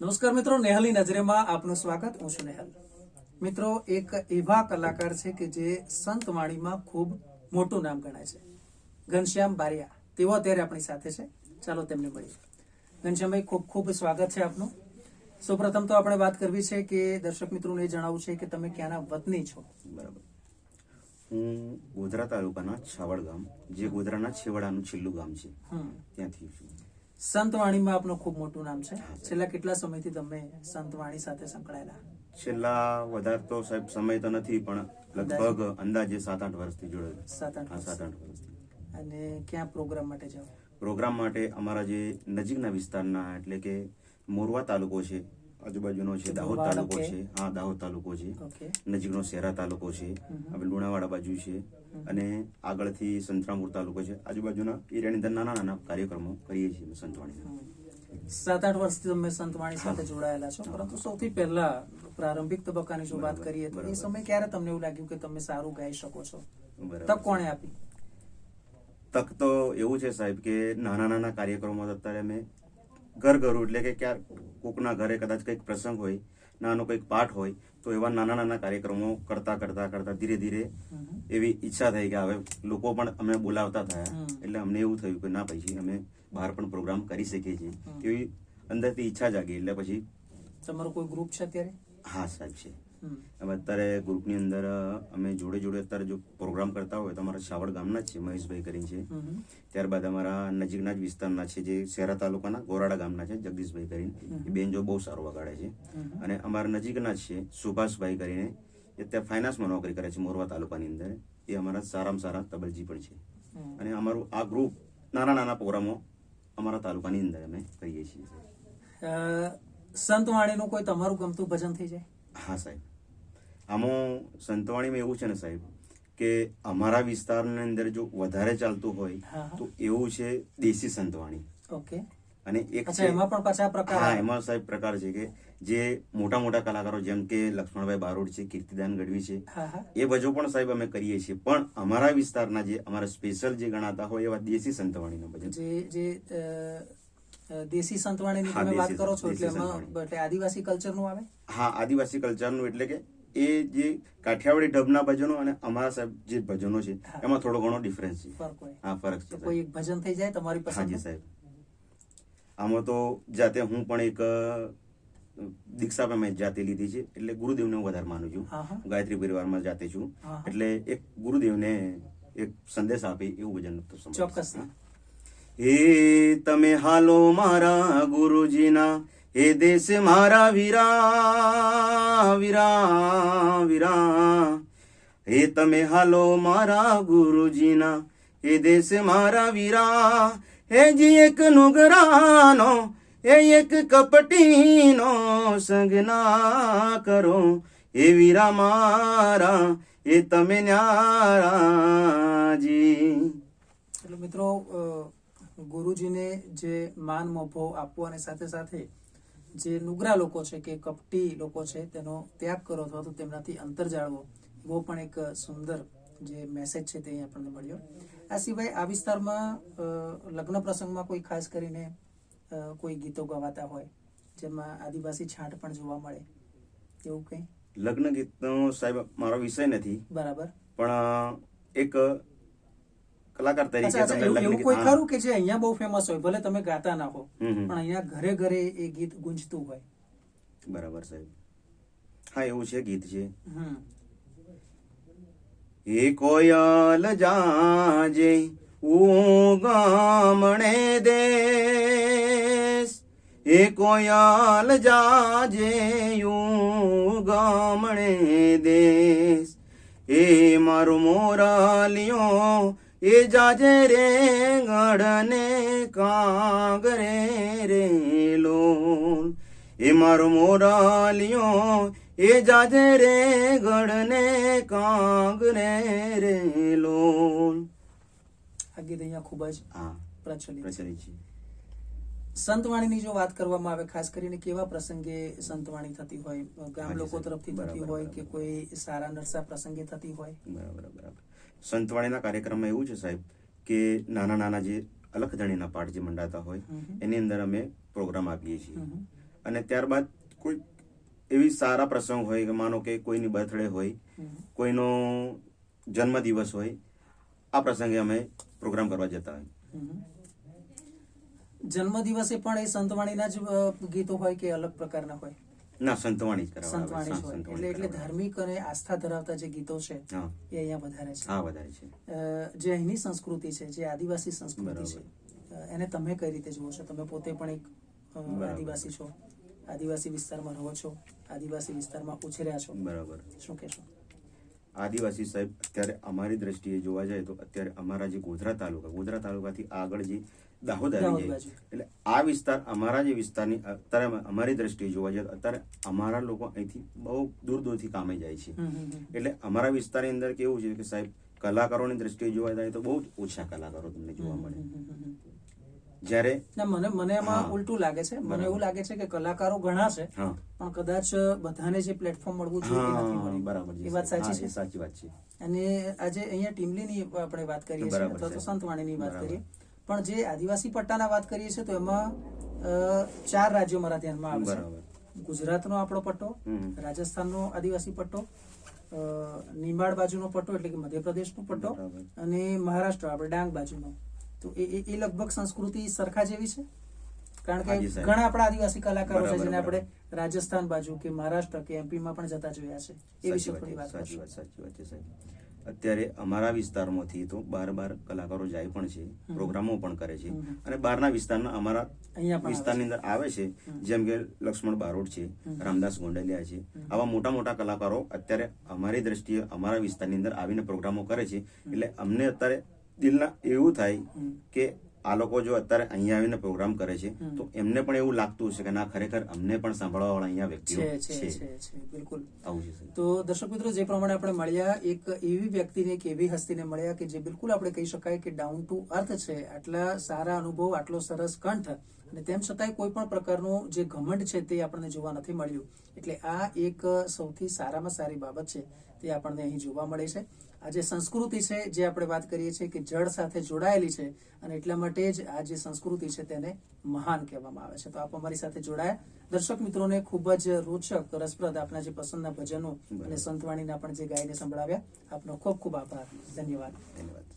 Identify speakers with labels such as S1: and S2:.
S1: નમસ્કાર મિત્રો નેહલની નજરેમાં આપનું સ્વાગત. હું છું નેહલ. મિત્રો એક એવા કલાકાર છે કે જે સંત વાણીમાં ખૂબ મોટું નામ ગણાય છે. ઘનશ્યામ બારિયા. તેઓ અત્યારે આપણી સાથે છે. ચાલો તેમને મળીએ. ઘનશ્યામભાઈ ખૂબ ખૂબ સ્વાગત છે આપનું. સૌપ્રથમ તો આપણે વાત કરવી છે કે દર્શક મિત્રોને એ જણાવવું છે કે તમે ક્યાંના વતની છો?
S2: બરાબર. હું ગોધરા તાલુકાના છાવડ ગામ જે ગોધરાના છેવાડાનું છેલ્લું ગામ છે. ત્યાંથી છું.
S1: સંત વાણીમાં આપનું ખૂબ મોટું નામ છે. છેલ્લા કેટલા સમયથી તમે સંતવાણી સાથે સંકળાયેલા?
S2: છેલ્લા વધારે તો સાહેબ સમય તો નથી પણ લગભગ અંદાજે સાત આઠ વર્ષથી જોડાયેલ
S1: સાત આઠ
S2: સાત આઠ વર્ષથી.
S1: અને ક્યાં પ્રોગ્રામ માટે જાઓ?
S2: પ્રોગ્રામ માટે અમારા જે નજીકના વિસ્તારના એટલે કે મોરવા તાલુકો છે આજુબાજુનો છે દાહોદ તાલુકો છે હા દાહોદ તાલુકો છે. નજીકનો શેરા તાલુકો છે. આપણે લુણાવાડા બાજુ છે. અને આગળથી સંતરામપુર તાલુકો છે. આજુબાજુના એરિયાની અંદર નાના નાના કાર્યક્રમો કરીએ છીએ સંતવાણીના.
S1: સાત આઠ વર્ષથી તમે સંતવાણી સાથે જોડાયેલા છો. પરંતુ સૌથી પહેલા પ્રારંભિક તબક્કાની જો વાત કરીએ તો એ સમય ક્યારે તમને એવું લાગ્યું કે તમે સારું ગાઈ શકો છો? તક કોણે આપી?
S2: તક તો એવું છે સાહેબ કે નાના નાના કાર્યક્રમો અત્યારે અમે ઘર ઘરું એટલે કે ક્યાંક કોકના ઘરે કદાચ કંઈક પ્રસંગ હોય નાનો કંઈક પાઠ હોય તો એવા નાના નાના કાર્યક્રમો કરતા કરતા કરતા ધીરે ધીરે એવી ઈચ્છા થઈ કે હવે લોકો પણ અમે બોલાવતા થયા. એટલે અમને એવું થયું કે ના પછી અમે બહાર પણ પ્રોગ્રામ કરી શકીએ છીએ. એવી અંદરથી ઈચ્છા જાગી. એટલે પછી
S1: તમારું કોઈ ગ્રુપ છે અત્યારે?
S2: હા સાહેબ છે. અત્યારે ગ્રુપની અંદર અમે જોડે જોડે અત્યારે જો પ્રોગ્રામ કરતા હોય તો અમારા શાવડ ગામના જ છે મહેશભાઈ કરીને છે. ત્યારબાદ અમારા નજીકના જ વિસ્તારના છે જે શહેરા તાલુકાના ગોરાડા ગામના છે જગદીશભાઈ કરીને. એ બેન જો બહુ સારું વગાડે છે. અને અમારા નજીકના જ છે સુભાષભાઈ કરીને. એ ત્યાં ફાઇનાન્સમાં નોકરી કરે છે મોરવા તાલુકાની અંદર. એ અમારા સારામાં સારા તબલજી પણ છે. અને અમારું આ ગ્રુપ નાના નાના પ્રોગ્રામો અમારા તાલુકાની અંદર અમે કરીએ છીએ
S1: સંતવાણીનું કોઈ તમારું ગમતું ભજન થઈ જાય?
S2: હા સાહેબ. આમાં સંતવાણીમાં એવું છે ને સાહેબ કે અમારા વિસ્તારની અંદર જો વધારે ચાલતું હોય. તો એવું છે દેશી સંતવાણી.
S1: ઓકે.
S2: અને એક
S1: એમાં પણ પાછા પ્રકાર
S2: હા એમાં સાહેબ પ્રકાર છે કે જે મોટા મોટા કલાકારો જેમ કે લક્ષ્મણભાઈ બારોડ છે કીર્તિદાન ગઢવી છે એ બજો પણ સાહેબ અમે કરીએ છીએ. પણ અમારા વિસ્તારના જે અમારા સ્પેશિયલ જે ગણાતા હોય એવા દેશી સંતવાણીના ભજન.
S1: જે જે દેશી સંતવાણીની તમે વાત કરો છો એટલે. એટલે આદિવાસી કલ્ચરનું આવે?
S2: હા આદિવાસી કલ્ચરનું એટલે કે એ જે કાઠિયાવાડી ઢબના ભજનો અને અમારા સાહેબ જે ભજનો છે એમાં થોડો ઘણો ડિફરન્સ છે. હા ફરક છે
S1: કોઈ એક ભજન થઈ જાય તમારી પસંદ
S2: સાહેબ. આમાં તો જાતે હું પણ એક દીક્ષા પણ મેં જાતે લીધી છે એટલે ગુરુદેવને હું વધારે માનું છું. ગાયત્રી પરિવારમાં જાતે છું. એટલે એક ગુરુદેવને એક સંદેશ આપે એવું ભજન
S1: ચોક્કસ.
S2: હા. તમે હાલો મારા ગુરુજીના હે દેશ મારા વીરા વીરા વીરા. હે તમે હાલો મારા ગુરુજીના હે દેશ મારા વીરા. હે જી એક નુગરાનો હે એક કપટીનો સંગના કરો. હે વીરા મારા હે તમે ન્યારાજી.
S1: મિત્રો ગુરુજીને જે માન મોભો આપવો અને સાથે સાથે જે નુગરા લોકો છે કે કપટી લોકો છે તેનો ત્યાગ કરો અથવા તો તેમનાથી અંતર જાળવો એવો પણ એક સુંદર જે મેસેજ છે તે આપણને મળ્યો. આ સિવાય આ વિસ્તારમાં લગ્ન પ્રસંગમાં કોઈ ખાસ કરીને કોઈ ગીતો ગવાતા હોય જેમાં આદિવાસી છાંટ પણ જોવા મળે એવું કંઈ?
S2: લગ્ન ગીતનો સાહેબ મારો વિષય નથી.
S1: બરાબર.
S2: પણ એક કલાકાર તરીકે તમને
S1: એવું કોઈ ખરું કે જે અહીંયા બહુ ફેમસ હોય? ભલે તમે ગાતા ના હો. પણ અહીંયા ઘરે ઘરે એ ગીત ગુંજતું હોય.
S2: બરાબર સાહેબ. હા એવું છે ગીત છે એ કોયલ જાજે ઉગામણે દેશ. એ કોયલ જાજે ઉગામણે દેશ. એ મારું મોરાલિયો એ જાજે રે ગઢને કાગરે રે લોલ. એ મારો મોરાલિયો એ જાજે રે ગઢને કાગરે રે લોલ.
S1: આ ગીત અહીંયા ખૂબ જ પ્રચલિત
S2: પ્રચલિત છે.
S1: સંતવાણીની જો વાત કરવામાં આવે ખાસ કરીને કેવા પ્રસંગે સંતવાણી થતી હોય ગામ લોકો તરફથી થતી હોય કે કોઈ સારા નરસા પ્રસંગે થતી હોય?
S2: બરાબર બરાબર. સંતવાણીના કાર્યક્રમમાં એવું છે સાહેબ કે નાના નાના જે અલખધણીના પાઠ જે મંડાતા હોય. એની અંદર અમે પ્રોગ્રામ આપીએ છીએ. અને ત્યારબાદ કોઈ એવી સારા પ્રસંગ હોય કે માનો કે કોઈની બર્થડે હોય કોઈનો જન્મદિવસ હોય આ પ્રસંગે અમે પ્રોગ્રામ કરવા જતા હોય.
S1: જન્મદિવસે પણ એ સંતવાણીના જ ગીતો હોય કે અલગ પ્રકારના હોય?
S2: ના સંતવાણી જ કરાવવા આવે.
S1: સંતવાણી જ હોય.
S2: સંતવાણી
S1: એટલે એટલે ધાર્મિક અને આસ્થા ધરાવતા જે ગીતો છે એ અહીંયા વધારે છે.
S2: હા વધારે છે.
S1: જે અહીંની સંસ્કૃતિ છે જે આદિવાસી સંસ્કૃતિ છે એને તમે કઈ રીતે જુઓ છો? તમે પોતે પણ એક આદિવાસી છો. આદિવાસી વિસ્તારમાં રહો છો. આદિવાસી વિસ્તારમાં ઉછર્યા છો.
S2: બરાબર.
S1: શું કહેશો?
S2: આદિવાસી સાહેબ અત્યારે અમારી દ્રષ્ટિએ જોવા જાય તો અત્યારે અમારા જે ગોધરા તાલુકા ગોધરા તાલુકાથી આગળ જે દાહોદ આવી જાય એટલે આ વિસ્તાર અમારા જે વિસ્તારની અત્યારે અમારી દ્રષ્ટિએ જોવા જઈએ અત્યારે અમારા લોકો અહીંથી બહુ દૂર દૂરથી કામે જાય છે. એટલે અમારા વિસ્તારની અંદર કેવું છે કે સાહેબ કલાકારોની દ્રષ્ટિએ જોવા જાય તો બહુ જ ઓછા કલાકારો તમને જોવા મળે. જ્યારે
S1: મને મને એમાં ઉલટું લાગે છે. મને એવું લાગે છે કે કલાકારો ઘણા છે પણ કદાચ બધાને જે પ્લેટફોર્મ મળવું જોઈએ
S2: બરાબર
S1: એ વાત સાચી છે?
S2: સાચી વાત છે.
S1: અને આજે અહીંયા ટીમલીની આપણે વાત કરીએ છીએ તો સંતવાણીની વાત કરીએ. પણ જે આદિવાસી પટ્ટાના વાત કરીએ છીએ તો એમાં ચાર રાજ્યો મારા ધ્યાનમાં આવે છે. ગુજરાતનો આપણો પટ્ટો. રાજસ્થાનનો આદિવાસી પટ્ટો નિમાડ બાજુનો પટ્ટો એટલે કે મધ્યપ્રદેશનો પટ્ટો અને મહારાષ્ટ્ર આપણે ડાંગ બાજુનો. તો એ એ- લગભગ સંસ્કૃતિ સરખા જેવી છે? કારણ કે ઘણા આપણા આદિવાસી કલાકારો છે જેને આપણે રાજસ્થાન બાજુ કે મહારાષ્ટ્ર કે એમપીમાં પણ જતા જોયા છે. એ વિશે થોડી
S2: વાત સાચી વાત સાચી વાત છે સાહેબ. અત્યારે અમારા વિસ્તારમાંથી તો બાર બાર કલાકારો જાય પણ છે પ્રોગ્રામો પણ કરે છે. અને બહારના વિસ્તારના અમારા વિસ્તારની અંદર આવે છે જેમ કે લક્ષ્મણ બારોટ છે રામદાસ ગોંડલિયા છે. આવા મોટા મોટા કલાકારો અત્યારે અમારી દ્રષ્ટિએ અમારા વિસ્તારની અંદર આવીને પ્રોગ્રામો કરે છે. એટલે અમને અત્યારે દિલના એવું થાય કે આ લોકો જો અત્યારે અહીંયા આવીને પ્રોગ્રામ કરે છે તો એમને પણ એવું લાગતું હશે કે ના ખરેખર અમને પણ સાંભળવા વાળા અહીંયા વ્યક્તિઓ
S1: છે છે
S2: છે.
S1: બિલકુલ.
S2: આવું છે
S1: તો દર્શક મિત્રો જે પ્રમાણે આપણે મળ્યા એક એવી વ્યક્તિને એક એવી હસ્તીને મળ્યા કે જે બિલકુલ આપણે કહી શકાય કે ડાઉન ટુ અર્થ છે આટલા સારા અનુભવ આટલો સરસ કંઠ. અને તેમ છતાંય કોઈ પણ પ્રકારનું જે ઘમંડ છે તે આપણને જોવા નથી મળ્યું. એટલે આ એક સૌથી સારામાં સારી બાબત છે તે આપણને અહીં જોવા મળે છે. આ જે સંસ્કૃતિ છે જે આપણે વાત કરીએ છીએ કે જળ સાથે જોડાયેલી છે અને એટલા માટે જ આ જે સંસ્કૃતિ છે તેને મહાન કહેવામાં આવે છે. તો આપ અમારી સાથે જોડાયા. દર્શક મિત્રોને ખૂબ જ રોચક રસપ્રદ આપના જે પસંદના ભજનો અને સંતવાણીના પણ જે ગાયને સંભળાવ્યા આપનો ખૂબ ખૂબ આભાર. ધન્યવાદ.
S2: ધન્યવાદ.